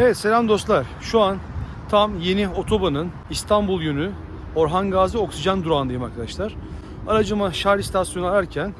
Evet selam dostlar. Şu an tam yeni otobanın İstanbul yönü Orhan Gazi oksijen durağındayım arkadaşlar. Aracıma şarj istasyonu ararken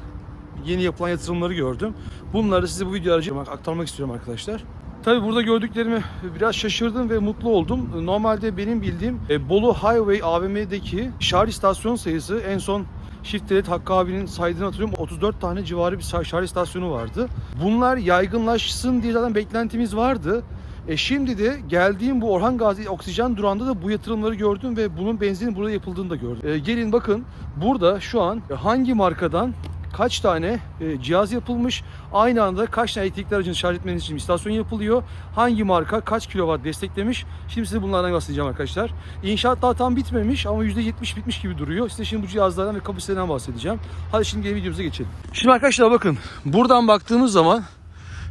yeni yapılan yatırımları gördüm. Bunları size bu video aracılığıyla aktarmak istiyorum arkadaşlar. Tabi burada gördüklerimi biraz şaşırdım ve mutlu oldum. Normalde benim bildiğim e, Bolu Highway AVM'deki şarj istasyon sayısı en son Shift Delete Hakkı abinin saydığını hatırlıyorum. 34 tane civarı bir şarj istasyonu vardı. Bunlar yaygınlaşsın diye zaten beklentimiz vardı. E şimdi de geldiğim bu Orhan Gazi oksijen durağında da bu yatırımları gördüm ve bunun benzinin burada yapıldığını da gördüm. E, gelin bakın burada şu an hangi markadan kaç tane e, cihaz yapılmış, aynı anda kaç tane elektrikli aracını şarj etmeniz için istasyon yapılıyor, hangi marka kaç kilowatt desteklemiş. Şimdi size bunlardan bahsedeceğim arkadaşlar. İnşaat daha tam bitmemiş ama %70 bitmiş gibi duruyor. Size şimdi bu cihazlardan ve kapasiteden bahsedeceğim. Hadi şimdi gelin videomuza geçelim. Şimdi arkadaşlar bakın buradan baktığımız zaman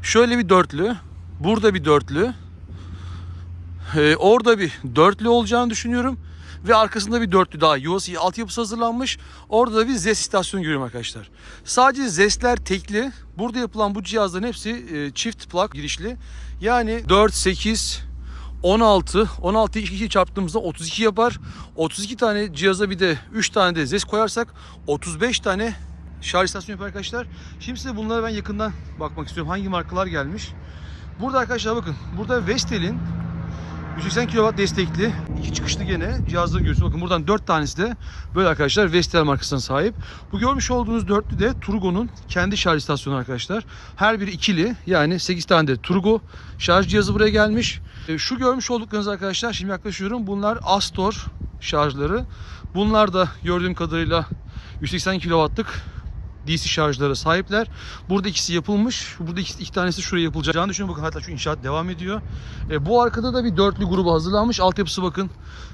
şöyle bir dörtlü, burada bir dörtlü, ee, orada bir dörtlü olacağını düşünüyorum. Ve arkasında bir dörtlü daha yuvası altyapısı hazırlanmış. Orada da bir ZES istasyonu görüyorum arkadaşlar. Sadece ZES'ler tekli. Burada yapılan bu cihazların hepsi e, çift plak girişli. Yani 4, 8, 16, 16'yı 2 çarptığımızda 32 yapar. 32 tane cihaza bir de 3 tane de ZES koyarsak 35 tane şarj istasyonu yapar arkadaşlar. Şimdi size bunlara ben yakından bakmak istiyorum. Hangi markalar gelmiş? Burada arkadaşlar bakın. Burada Vestel'in 180 kW destekli iki çıkışlı gene cihazları görüyorsunuz. Bakın buradan 4 tanesi de böyle arkadaşlar Vestel markasına sahip. Bu görmüş olduğunuz dörtlü de Turgo'nun kendi şarj istasyonu arkadaşlar. Her biri ikili yani 8 tane de Turgo şarj cihazı buraya gelmiş. E, Şu görmüş olduklarınız arkadaşlar şimdi yaklaşıyorum. Bunlar Astor şarjları. Bunlar da gördüğüm kadarıyla 180 kW'lık DC şarjlara sahipler. Burada ikisi yapılmış. Burada iki, iki tanesi şuraya yapılacağını düşünüyorum. Bakın hatta şu inşaat devam ediyor. E, bu arkada da bir dörtlü grubu hazırlanmış. Altyapısı bakın.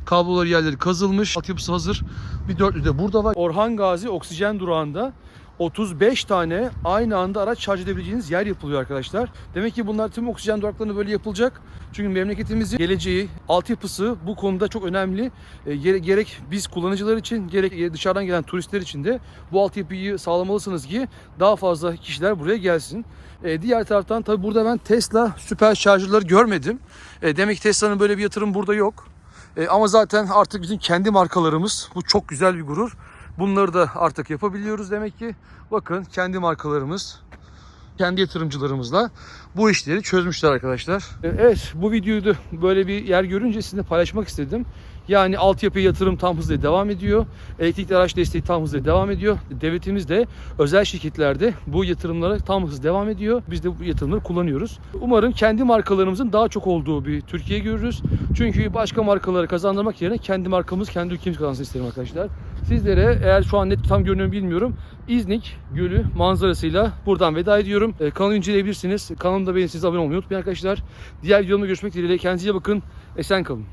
Kabloları yerleri kazılmış. Altyapısı hazır. Bir dörtlü de burada var. Orhan Gazi oksijen durağında 35 tane aynı anda araç şarj edebileceğiniz yer yapılıyor arkadaşlar. Demek ki bunlar tüm oksijen duraklarında böyle yapılacak. Çünkü memleketimizin geleceği, altyapısı bu konuda çok önemli. E, gere- gerek biz kullanıcılar için gerek dışarıdan gelen turistler için de bu altyapıyı sağlamalısınız ki daha fazla kişiler buraya gelsin. E, diğer taraftan tabi burada ben Tesla süper şarjları görmedim. E, demek ki Tesla'nın böyle bir yatırım burada yok. E, ama zaten artık bizim kendi markalarımız. Bu çok güzel bir gurur. Bunları da artık yapabiliyoruz demek ki. Bakın kendi markalarımız, kendi yatırımcılarımızla bu işleri çözmüşler arkadaşlar. Evet bu videoyu da böyle bir yer görünce sizinle paylaşmak istedim. Yani altyapı yatırım tam hızla devam ediyor. Elektrikli araç desteği tam hızla devam ediyor. Devletimiz de özel şirketlerde bu yatırımlara tam hız devam ediyor. Biz de bu yatırımları kullanıyoruz. Umarım kendi markalarımızın daha çok olduğu bir Türkiye görürüz. Çünkü başka markaları kazandırmak yerine kendi markamız, kendi ülkemiz kazansın isterim arkadaşlar. Sizlere eğer şu an net tam görünüyor bilmiyorum. İznik Gölü manzarasıyla buradan veda ediyorum. Ee, kanalı inceleyebilirsiniz. Kanalımda beğenirseniz abone olmayı unutmayın arkadaşlar. Diğer videomda görüşmek dileğiyle. Kendinize bakın. Esen kalın.